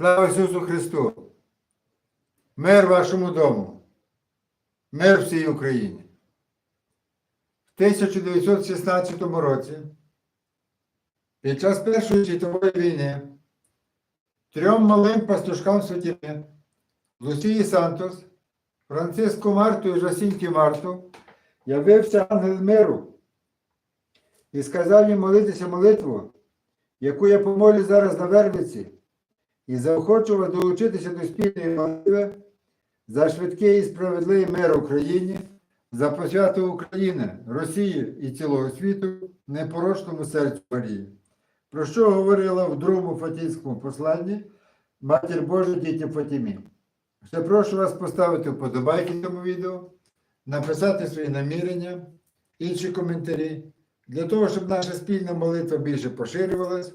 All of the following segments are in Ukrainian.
Слава Ісусу Христу! Мир вашому дому! Мир всій Україні! В 1916 році під час Першої світової війни трьом малим пастушкам Святіни Лусії Сантос, Франциску Марту і Жасінті Марту явився ангел миру і сказав їм молитися молитву, яку я помолю зараз на Вервиці, і заохочував долучитися до спільної молитви за швидкий і справедливий мир Україні, за посвяту України, Росії і цілого світу непорочному серцю Марії, про що говорила в другому Фатійському посланні Матір Божа дітям Фатімі. Ще прошу вас поставити вподобайки цьому відео, написати свої намірення, інші коментарі, для того, щоб наша спільна молитва більше поширювалась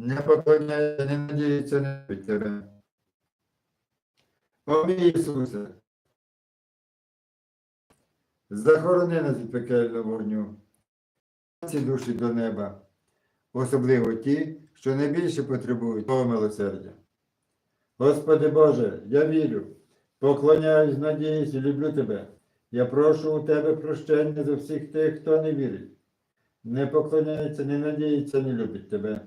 Не поклоняється, не надіється, не любить Тебе. О мій Ісусе, захорони нас від пекельного вогню, ці душі до неба, особливо ті, що найбільше потребують Твого милосердя. Господи Боже, я вірю, поклоняюсь, надіюсь і люблю Тебе. Я прошу у Тебе прощення за всіх тих, хто не вірить. Не поклоняється, не надіється, не любить Тебе.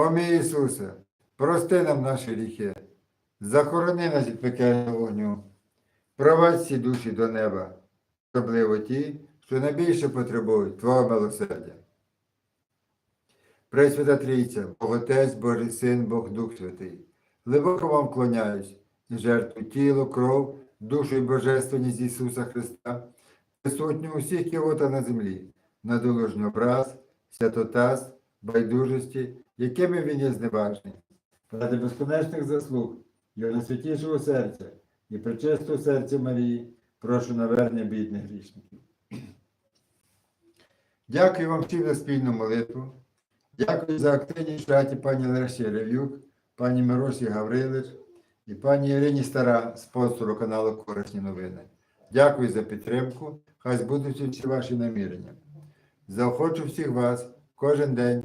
О Ісусе, прости нам наші гріхи, захорони нас від пекельного вогню, провадь всі душі до неба, особливо ті, що найбільше потребують Твого милосердя. Пресвята Трійця, Бог Отець, Божий Син, Бог Дух Святий, глибоко вам вклоняюсь і жертву тіло, кров, душу і божественність Ісуса Христа, присутню усіх кивота на землі, на доложний образ, святотаз, байдужості, якими він є зневажний, ради безконечних заслуг, його найсвятішого серця і причистого серця Марії, прошу навернення бідних грішників. Дякую вам всім за спільну молитву. Дякую за активність в чаті пані Лесі Рев'юк, пані Миросі Гаврилич і пані Ірині Стара, спонсору каналу Корисні новини. Дякую за підтримку. Хай збудуться всі ваші намірення. Заохочу всіх вас кожен день